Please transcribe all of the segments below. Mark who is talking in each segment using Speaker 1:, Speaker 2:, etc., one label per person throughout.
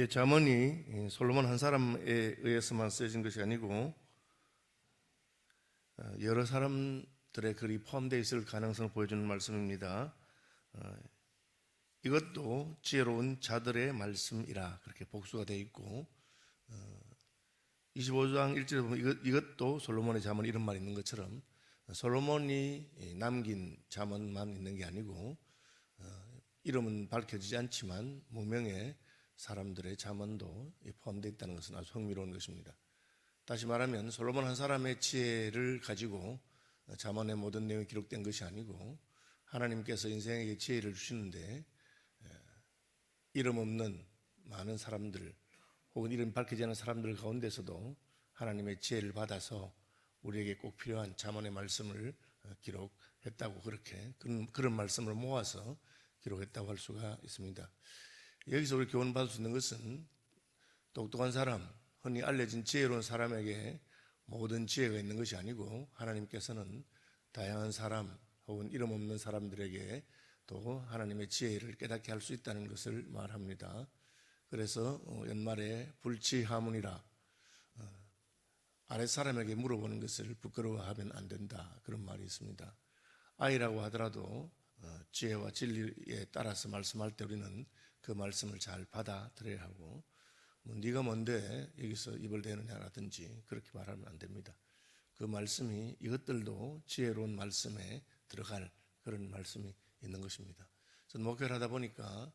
Speaker 1: 예, 잠언이 솔로몬 한 사람에 의해서만 쓰여진 것이 아니고 어, 여러 사람들의 글이 포함되어 있을 가능성을 보여주는 말씀입니다. 어, 이것도 지혜로운 자들의 말씀이라 그렇게 복수가 되어 있고 25장 1절에 보면 이것, 이것도 솔로몬의 잠언 이런 말이 있는 것처럼 솔로몬이 남긴 잠언만 있는 게 아니고 어, 이름은 밝혀지지 않지만 무명의 사람들의 잠언도 포함되어 있다는 것은 아주 흥미로운 것입니다. 다시 말하면 솔로몬 한 사람의 지혜를 가지고 잠언의 모든 내용이 기록된 것이 아니고 하나님께서 인생에게 지혜를 주시는데 이름 없는 많은 사람들 혹은 이름 밝히지 않은 사람들 가운데서도 하나님의 지혜를 받아서 우리에게 꼭 필요한 잠언의 말씀을 기록했다고 그렇게 그런, 그런 말씀을 모아서 기록했다고 할 수가 있습니다. 여기서 우리 교훈 받을 수 있는 것은 똑똑한 사람, 흔히 알려진 지혜로운 사람에게 모든 지혜가 있는 것이 아니고 하나님께서는 다양한 사람 혹은 이름 없는 사람들에게 또 하나님의 지혜를 깨닫게 할 수 있다는 것을 말합니다. 그래서 어, 연말에 불치하문이라 어, 아랫 사람에게 물어보는 것을 부끄러워하면 안 된다 그런 말이 있습니다. 아이라고 하더라도 어, 지혜와 진리에 따라서 말씀할 때 우리는 그 말씀을 잘 받아들여야 하고 뭐 네가 뭔데 여기서 입을 대느냐라든지 그렇게 말하면 안 됩니다. 그 말씀이 이것들도 지혜로운 말씀에 들어갈 그런 말씀이 있는 것입니다. 저는 목회를 하다 보니까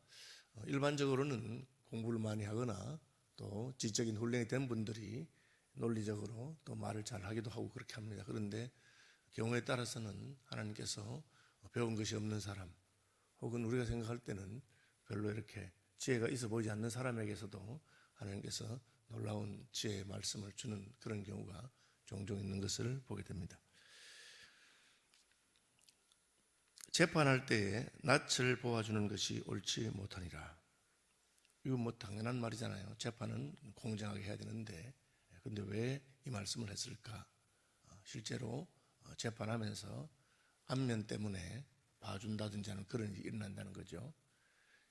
Speaker 1: 어, 일반적으로는 공부를 많이 하거나 또 지적인 훈련이 된 분들이 논리적으로 또 말을 잘 하기도 하고 그렇게 합니다. 그런데 경우에 따라서는 하나님께서 배운 것이 없는 사람 혹은 우리가 생각할 때는 별로 이렇게 지혜가 있어 보이지 않는 사람에게서도 하나님께서 놀라운 지혜의 말씀을 주는 그런 경우가 종종 있는 것을 보게 됩니다. 재판할 때에 낯을 보아주는 것이 옳지 못하니라. 이거 뭐 당연한 말이잖아요. 재판은 공정하게 해야 되는데, 근데 왜 이 말씀을 했을까? 어, 실제로 어, 재판하면서 안면 때문에 봐준다든지 하는 그런 일이 일어난다는 거죠.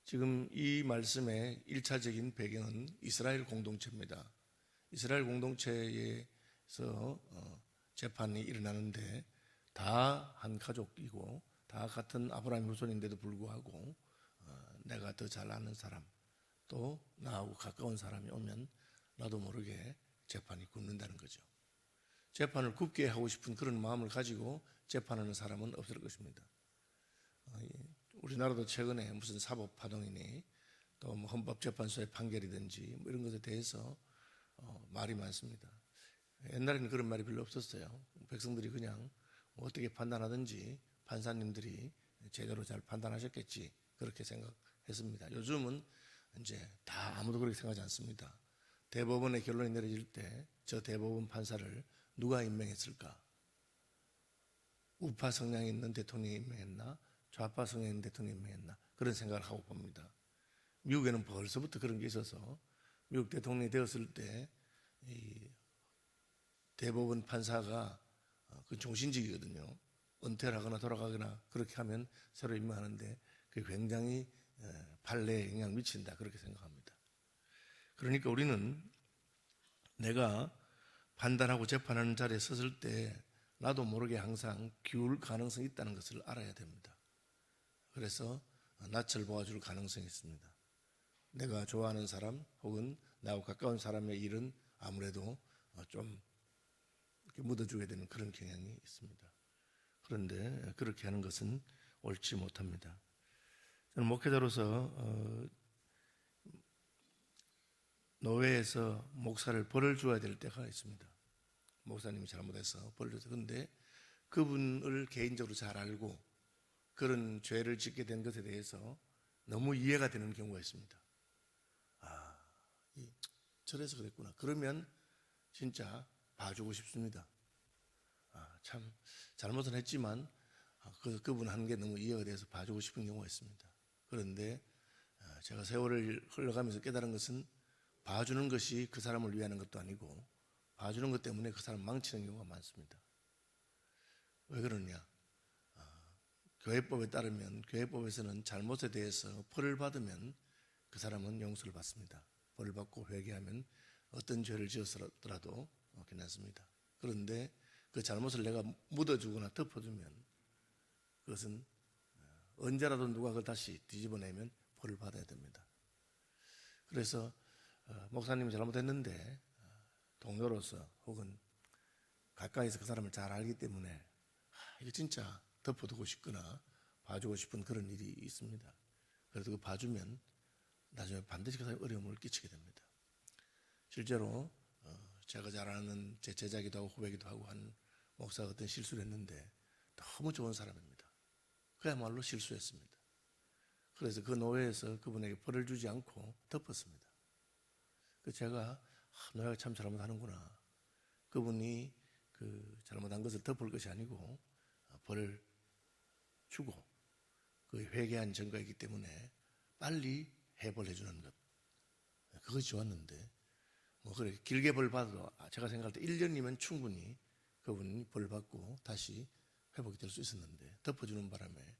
Speaker 1: 지금 이 말씀의 일차적인 배경은 이스라엘 공동체입니다. 이스라엘 공동체에서 어, 재판이 일어나는데 다 한 가족이고 다 같은 아브라함 후손인데도 불구하고 내가 더 잘 아는 사람 또 나하고 가까운 사람이 오면 나도 모르게 재판이 굽는다는 거죠. 재판을 굽게 하고 싶은 그런 마음을 가지고 재판하는 사람은 없을 것입니다. 어, 우리나라도 최근에 무슨 사법 파동이니 또 뭐 헌법재판소의 판결이든지 뭐 이런 것에 대해서 어, 말이 많습니다. 옛날에는 그런 말이 별로 없었어요. 백성들이 그냥 뭐 어떻게 판단하든지 판사님들이 제대로 잘 판단하셨겠지 그렇게 생각했습니다. 요즘은 이제 다 아무도 그렇게 생각하지 않습니다. 대법원의 결론이 내려질 때 저 대법원 판사를 누가 임명했을까? 우파 성향이 있는 대통령이 임명했나? 좌파 성향이 있는 대통령이 임명했나? 그런 생각을 하고 봅니다. 미국에는 벌써부터 그런 게 있어서 미국 대통령이 되었을 때 대법원 판사가 그 종신직이거든요. 은퇴를 하거나 돌아가거나 그렇게 하면 새로 임명하는데 그게 굉장히 판례에 영향을 미친다 그렇게 생각합니다. 그러니까 우리는 내가 판단하고 재판하는 자리에 섰을 때 나도 모르게 항상 기울 가능성이 있다는 것을 알아야 됩니다. 그래서 낯을 보아줄 가능성이 있습니다. 내가 좋아하는 사람 혹은 나하고 가까운 사람의 일은 아무래도 좀 이렇게 묻어주게 되는 그런 경향이 있습니다. 그런데 그렇게 하는 것은 옳지 못합니다. 저는 목회자로서 어, 노회에서 목사를 벌을 주어야 될 때가 있습니다. 목사님이 잘못해서 벌을 줬어요. 그런데 그분을 개인적으로 잘 알고 그런 죄를 짓게 된 것에 대해서 너무 이해가 되는 경우가 있습니다. 아, 저래서 그랬구나. 그러면 진짜 봐주고 싶습니다. 아, 참 잘못은 했지만 아, 그, 그분 하는 게 너무 이해가 돼서 봐주고 싶은 경우가 있습니다. 그런데 아, 제가 세월을 흘러가면서 깨달은 것은 봐주는 것이 그 사람을 위하는 것도 아니고 봐주는 것 때문에 그 사람 망치는 경우가 많습니다. 왜 그러냐? 아, 교회법에 따르면 교회법에서는 잘못에 대해서 벌을 받으면 그 사람은 용서를 받습니다. 벌을 받고 회개하면 어떤 죄를 지었더라도 어, 괜찮습니다. 그런데 그 잘못을 내가 묻어주거나 덮어주면 그것은 어, 언제라도 누가 그걸 다시 뒤집어내면 벌을 받아야 됩니다. 그래서 어, 목사님이 잘못했는데 어, 동료로서 혹은 가까이서 그 사람을 잘 알기 때문에 아, 이거 진짜 덮어두고 싶거나 봐주고 싶은 그런 일이 있습니다. 그래도 그 봐주면 나중에 반드시 그 사람이 어려움을 끼치게 됩니다. 실제로 어, 제가 잘 아는 제 제자기도 하고 후배기도 하고 한 목사가 어떤 실수를 했는데 너무 좋은 사람입니다. 그야말로 실수했습니다. 그래서 그 노예에서 그분에게 벌을 주지 않고 덮었습니다. 그 제가 아, 노예가 참 잘못하는구나. 그분이 그 잘못한 것을 덮을 것이 아니고 어, 벌을 주고 그 회개한 증거이기 때문에 빨리 해벌해 주는 것 그것이 좋았는데 뭐 그래 길게 벌 받아도 제가 생각할 때 1년이면 충분히 그분이 벌 받고 다시 회복이 될 수 있었는데 덮어주는 바람에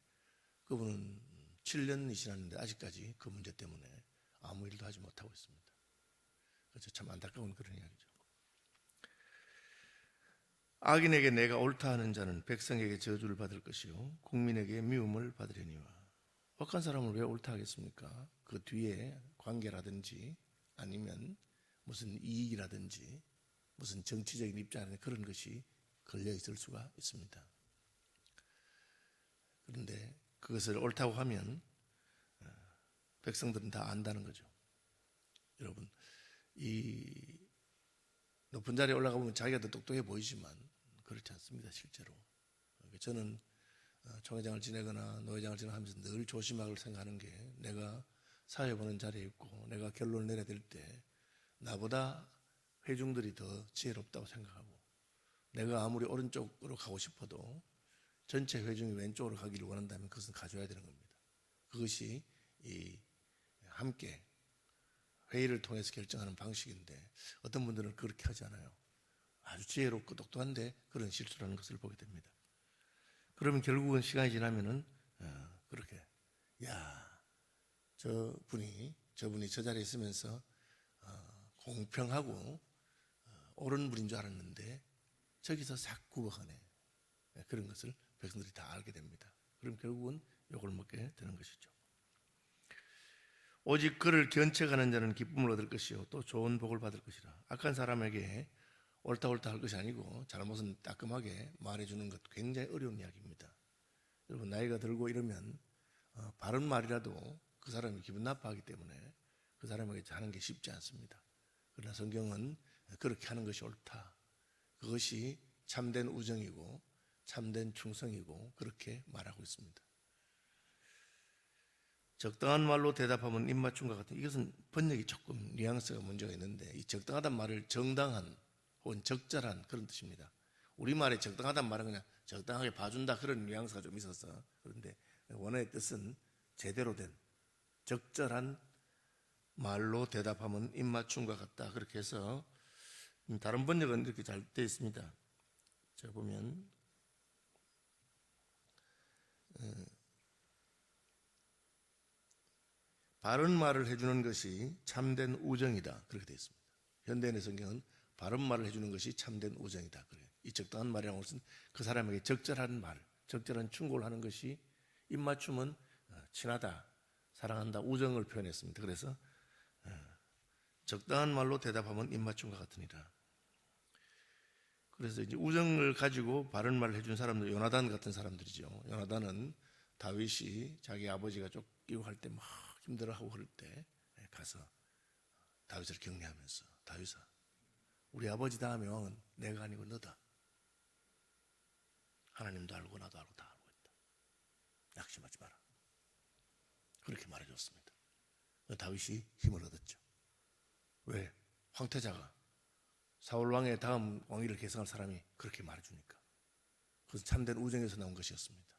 Speaker 1: 그분은 7년이 지났는데 아직까지 그 문제 때문에 아무 일도 하지 못하고 있습니다. 그래서 참 안타까운 그런 이야기죠. 악인에게 내가 옳다 하는 자는 백성에게 저주를 받을 것이요 국민에게 미움을 받으려니와 억한 사람을 왜 옳다 하겠습니까? 그 뒤에 관계라든지 아니면 무슨 이익이라든지 무슨 정치적인 입장이나 그런 것이 걸려 있을 수가 있습니다. 그런데 그것을 옳다고 하면 어, 백성들은 다 안다는 거죠. 여러분 이 높은 자리에 올라가 보면 자기가 더 똑똑해 보이지만 그렇지 않습니다 실제로. 저는 어, 총회장을 지내거나 노회장을 지내하면서 늘 조심하길 생각하는 게 내가 사회 보는 자리에 있고 내가 결론을 내려야 될 때 나보다 회중들이 더 지혜롭다고 생각하고 내가 아무리 오른쪽으로 가고 싶어도 전체 회중이 왼쪽으로 가기를 원한다면 그것은 가져야 되는 겁니다. 그것이 이 함께 회의를 통해서 결정하는 방식인데 어떤 분들은 그렇게 하지 않아요. 아주 지혜롭고 똑똑한데 그런 실수를 하는 것을 보게 됩니다. 그러면 결국은 시간이 지나면은 어, 그렇게 야, 저 분이 저 자리에 있으면서 어, 공평하고 어, 옳은 분인 줄 알았는데 저기서 싹 굽어가네. 네, 그런 것을 백성들이 다 알게 됩니다. 그럼 결국은 욕을 먹게 되는 것이죠. 오직 그를 견책하는 자는 기쁨을 얻을 것이요 또 좋은 복을 받을 것이라. 악한 사람에게 옳다 옳다 할 것이 아니고 잘못은 따끔하게 말해주는 것 굉장히 어려운 이야기입니다. 여러분 나이가 들고 이러면 어, 바른 말이라도 그 사람이 기분 나빠하기 때문에 그 사람에게 하는 게 쉽지 않습니다. 그러나 성경은 그렇게 하는 것이 옳다. 그것이 참된 우정이고 참된 충성이고 그렇게 말하고 있습니다. 적당한 말로 대답하면 입맞춤과 같은 이것은 번역이 조금 뉘앙스가 문제가 있는데 이 적당하단 말을 정당한 혹은 적절한 그런 뜻입니다. 우리말에 적당하단 말은 그냥 적당하게 봐준다 그런 뉘앙스가 좀 있어서 그런데 원어의 뜻은 제대로 된 적절한 말로 대답하면 입맞춤과 같다 그렇게 해서 다른 번역은 이렇게 잘 되어 있습니다. 자 보면 바른 말을 해주는 것이 참된 우정이다. 그렇게 되어 있습니다. 현대인의 성경은 바른 말을 해주는 것이 참된 우정이다. 그래. 이 적당한 말이라는 것은 그 사람에게 적절한 말, 적절한 충고를 하는 것이 입맞춤은 어, 친하다, 사랑한다, 우정을 표현했습니다. 그래서 어, 적당한 말로 대답하면 입맞춤과 같으니라. 그래서 이제 우정을 가지고 바른 말을 해준 사람들, 요나단 같은 사람들이죠. 요나단은 다윗이 자기 아버지가 쫓기고 할 때 막 힘들어하고 그럴 때 가서 다윗을 격려하면서 다윗아 우리 아버지 다음에 왕은 내가 아니고 너다. 하나님도 알고 나도 알고 다 알고 있다. 낙심하지 마라. 그렇게 말해줬습니다. 다윗이 힘을 얻었죠. 왜? 황태자가 사울 왕의 다음 왕위를 계승할 사람이 그렇게 말해주니까. 그래서 참된 우정에서 나온 것이었습니다.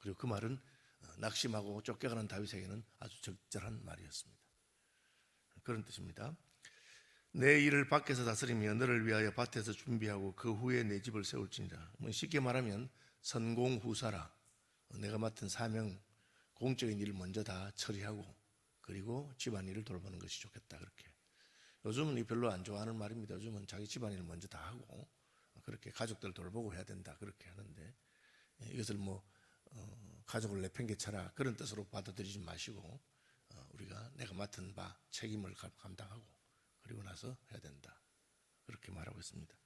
Speaker 1: 그리고 그 말은 낙심하고 쫓겨가는 다윗에게는 아주 적절한 말이었습니다. 그런 뜻입니다. 내 일을 밖에서 다스리며 너를 위하여 밭에서 준비하고 그 후에 내 집을 세울지니라. 뭐 쉽게 말하면 선공 후사라. 내가 맡은 사명, 공적인 일을 먼저 다 처리하고 그리고 집안 일을 돌보는 것이 좋겠다. 그렇게 요즘은 이 별로 안 좋아하는 말입니다. 요즘은 자기 집안일을 먼저 다 하고 그렇게 가족들 돌보고 해야 된다 그렇게 하는데 예, 이것을 뭐 어, 가족을 내팽개쳐라 그런 뜻으로 받아들이지 마시고 어, 우리가 내가 맡은 바 책임을 감- 감당하고 그리고 나서 해야 된다 그렇게 말하고 있습니다.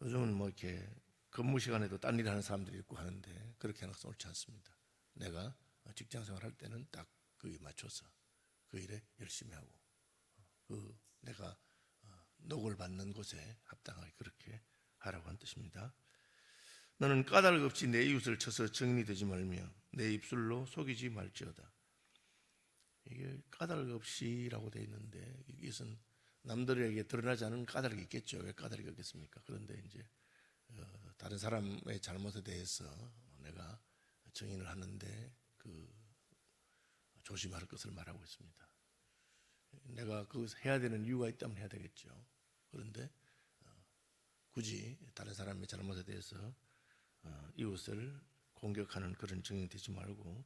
Speaker 1: 요즘은 뭐 이렇게 근무 시간에도 딴 일 하는 사람들이 있고 하는데 그렇게 하는 것은 옳지 않습니다. 내가 직장 생활할 때는 딱 그에 맞춰서 그 일에 열심히 하고 그 내가 어, 녹을 받는 곳에 합당하게 그렇게 하라고 한 뜻입니다. 너는 까닭 없이 내 이웃을 쳐서 정리되지 말며 내 입술로 속이지 말지어다. 이게 까닭 없이라고 되어 있는데 이것은 남들에게 드러나지 않은 까닭이 있겠죠. 왜 까닭이 없겠습니까? 그런데 이제 어, 다른 사람의 잘못에 대해서 내가 정인을 하는데 그 조심할 것을 말하고 있습니다. 내가 그 해야 되는 이유가 있다면 해야 되겠죠. 그런데 어, 굳이 다른 사람의 잘못에 대해서 어, 이웃을 공격하는 그런 증인이 되지 말고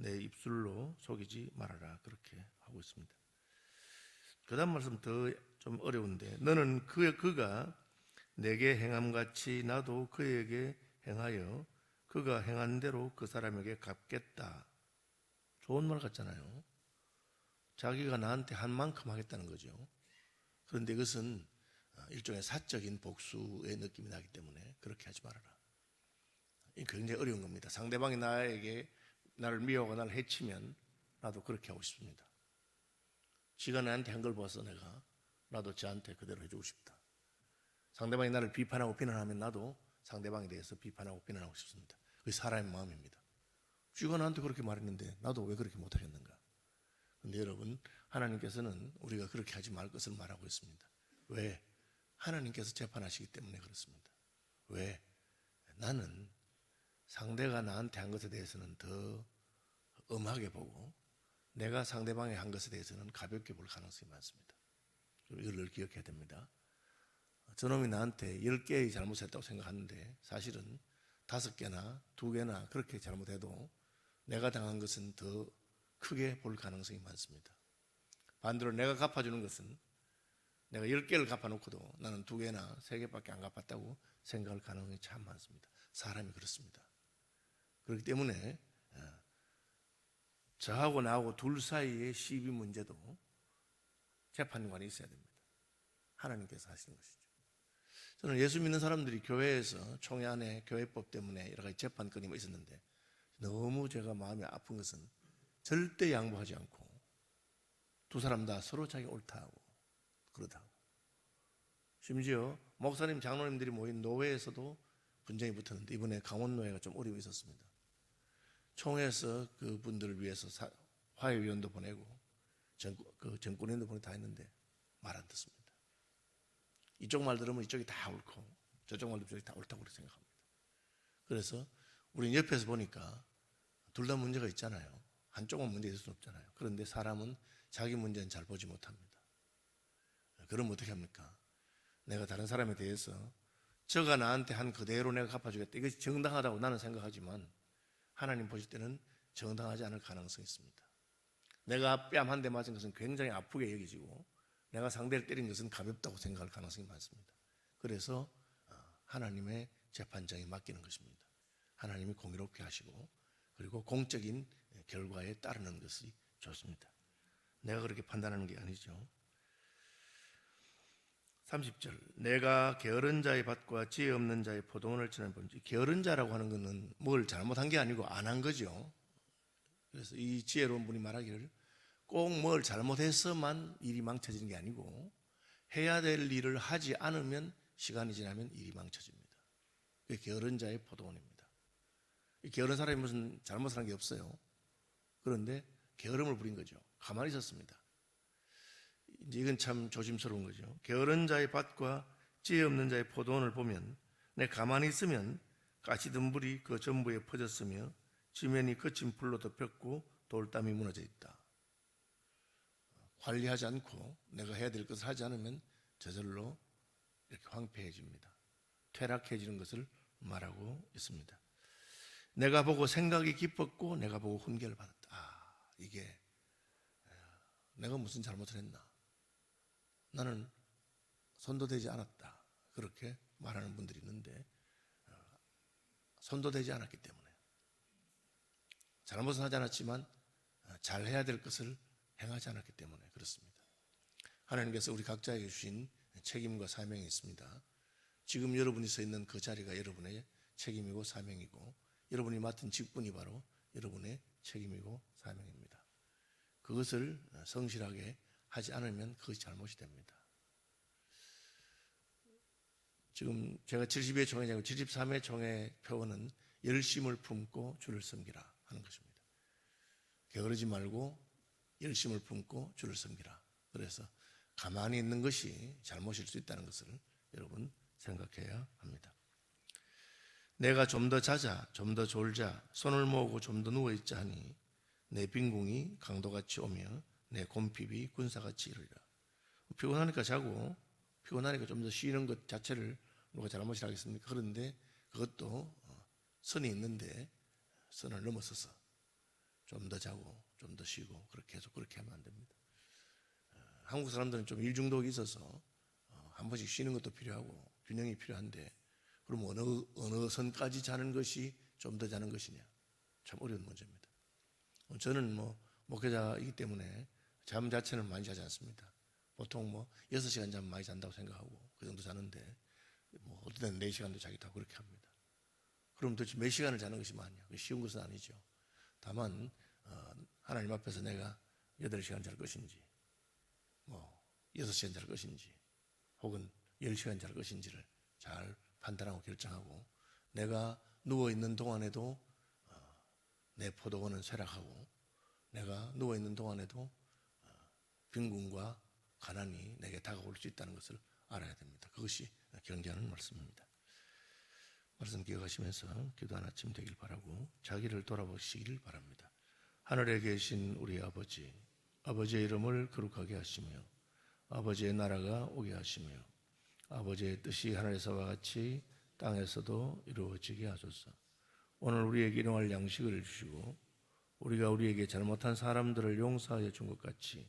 Speaker 1: 내 입술로 속이지 말아라 그렇게 하고 있습니다. 그다음 말씀 더 좀 어려운데 너는 그 그가 내게 행함 같이 나도 그에게 행하여 그가 행한 대로 그 사람에게 갚겠다. 좋은 말 같잖아요. 자기가 나한테 한 만큼 하겠다는 거죠. 그런데 이것은 어, 일종의 사적인 복수의 느낌이 나기 때문에 그렇게 하지 말아라. 이 굉장히 어려운 겁니다. 상대방이 나에게 나를 미워하고 나를 해치면 나도 그렇게 하고 싶습니다. 지가 나한테 한 걸 봐서 내가 나도 저한테 그대로 해주고 싶다. 상대방이 나를 비판하고 비난하면 나도 상대방에 대해서 비판하고 비난하고 싶습니다. 그게 사람의 마음입니다. 쥐가 나한테 그렇게 말했는데 나도 왜 그렇게 못하겠는가? 근데 여러분 하나님께서는 우리가 그렇게 하지 말 것을 말하고 있습니다. 왜? 하나님께서 재판하시기 때문에 그렇습니다. 왜? 나는 상대가 나한테 한 것에 대해서는 더 엄하게 보고 내가 상대방이 한 것에 대해서는 가볍게 볼 가능성이 많습니다. 이걸 늘 기억해야 됩니다. 저놈이 나한테 열 개의 잘못했다고 생각하는데 사실은 다섯 개나 두 개나 그렇게 잘못해도 내가 당한 것은 더 크게 볼 가능성이 많습니다. 반대로 내가 갚아주는 것은 내가 열 개를 갚아놓고도 나는 두 개나 세 개밖에 안 갚았다고 생각할 가능성이 참 많습니다. 사람이 그렇습니다. 그렇기 때문에 어, 저하고 나하고 둘 사이의 시비 문제도 재판관이 있어야 됩니다. 하나님께서 하시는 것이죠. 저는 예수 믿는 사람들이 교회에서 총회 안에 교회법 때문에 여러 가지 재판건이 뭐 있었는데 너무 제가 마음이 아픈 것은 절대 양보하지 않고 두 사람 다 서로 자기 옳다고 그러다고 심지어 목사님 장로님들이 모인 노회에서도 분쟁이 붙었는데 이번에 강원 노회가 좀 어려움이 있었습니다. 총회에서 그분들을 위해서 사- 화해위원도 보내고 정, 그 정권위원도 보내고 다 했는데 말 안 듣습니다. 이쪽 말 들으면 이쪽이 다 옳고 저쪽 말 들으면 이쪽이 다 옳다고 생각합니다. 그래서 우리는 옆에서 보니까 둘 다 문제가 있잖아요. 한쪽은 문제 있을 수 없잖아요. 그런데 사람은 자기 문제는 잘 보지 못합니다. 그러면 어떻게 합니까? 내가 다른 사람에 대해서 저가 나한테 한 그대로 내가 갚아주겠다. 이것이 정당하다고 나는 생각하지만 하나님 보실 때는 정당하지 않을 가능성이 있습니다. 내가 뺨 한 대 맞은 것은 굉장히 아프게 여기지고 내가 상대를 때린 것은 가볍다고 생각할 가능성이 많습니다. 그래서 어, 하나님의 재판장에 맡기는 것입니다. 하나님이 공의롭게 하시고 그리고 공적인 결과에 따르는 것이 좋습니다. 내가 그렇게 판단하는 게 아니죠. 30절 내가 게으른 자의 밭과 지혜 없는 자의 포도원을 치는 본지 게으른 자라고 하는 것은 뭘 잘못한 게 아니고 안 한 거죠. 그래서 이 지혜로운 분이 말하기를 꼭 뭘 잘못해서만 일이 망쳐지는 게 아니고 해야 될 일을 하지 않으면 시간이 지나면 일이 망쳐집니다. 그게 게으른 자의 포도원입니다. 이 게으른 사람이 무슨 잘못을 한 게 없어요. 그런데 게으름을 부린 거죠. 가만히 있었습니다. 이제 이건 참 조심스러운 거죠. 게으른 자의 밭과 지혜 없는 자의 포도원을 보면 내 가만히 있으면 가시덤불이 그 전부에 퍼졌으며 지면이 거친 불로 덮였고 돌담이 무너져 있다. 관리하지 않고 내가 해야 될 것을 하지 않으면 저절로 이렇게 황폐해집니다. 퇴락해지는 것을 말하고 있습니다. 내가 보고 생각이 깊었고 내가 보고 훈계를 받았다. 아, 이게 내가 무슨 잘못을 했나? 나는 선도되지 않았다. 그렇게 말하는 분들이 있는데 어, 선도되지 않았기 때문에 잘못은 하지 않았지만 어, 잘 해야 될 것을 행하지 않았기 때문에 그렇습니다. 하나님께서 우리 각자에게 주신 책임과 사명이 있습니다. 지금 여러분이 서 있는 그 자리가 여러분의 책임이고 사명이고 여러분이 맡은 직분이 바로 여러분의 책임이고 사명입니다. 그것을 성실하게 하지 않으면 그것이 잘못이 됩니다. 지금 제가 72회 총회냐고 73회 총회 표어는 열심을 품고 주를 섬기라 하는 것입니다. 게으르지 말고 열심을 품고 주를 섬기라. 그래서 가만히 있는 것이 잘못일 수 있다는 것을 여러분 생각해야 합니다. 내가 좀 더 자자, 좀 더 졸자, 손을 모으고 좀 더 누워 있자 하니 내 빈궁이 강도같이 오며 내 곰핍이 군사같이 이르리라. 피곤하니까 자고 피곤하니까 좀 더 쉬는 것 자체를 누가 잘못이라 하겠습니까? 그런데 그것도 어, 선이 있는데 선을 넘어서서 좀 더 자고 좀 더 쉬고 그렇게 해서 그렇게 하면 안 됩니다. 어, 한국 사람들은 좀 일 중독이 있어서 어, 한 번씩 쉬는 것도 필요하고 균형이 필요한데 그럼 어느 어느 선까지 자는 것이 좀 더 자는 것이냐 참 어려운 문제입니다. 어, 저는 뭐 목회자이기 때문에 잠 자체는 많이 자지 않습니다. 보통 뭐 6시간 잠 많이 잔다고 생각하고 그 정도 자는데 뭐 어떤 때는 4시간도 자기도 그렇게 합니다. 그럼 도대체 몇 시간을 자는 것이 많냐? 쉬운 것은 아니죠. 다만 어, 하나님 앞에서 내가 8시간 잘 것인지 뭐 6시간 잘 것인지 혹은 10시간 잘 것인지를 잘 판단하고 결정하고 내가 누워 있는 동안에도 어, 내 포도원은 쇠락하고 내가 누워 있는 동안에도 어, 빈군과 가난이 내게 다가올 수 있다는 것을 알아야 됩니다. 그것이 경계하는 말씀입니다. 말씀 기억하시면서 기도 한 아침 되길 바라고 자기를 돌아보시길 바랍니다. 하늘에 계신 우리 아버지, 아버지의 이름을 거룩하게 하시며 아버지의 나라가 오게 하시며 아버지의 뜻이 하늘에서와 같이 땅에서도 이루어지게 하소서. 오늘 우리에게 일용할 양식을 주시고 우리가 우리에게 잘못한 사람들을 용서하여 준 것 같이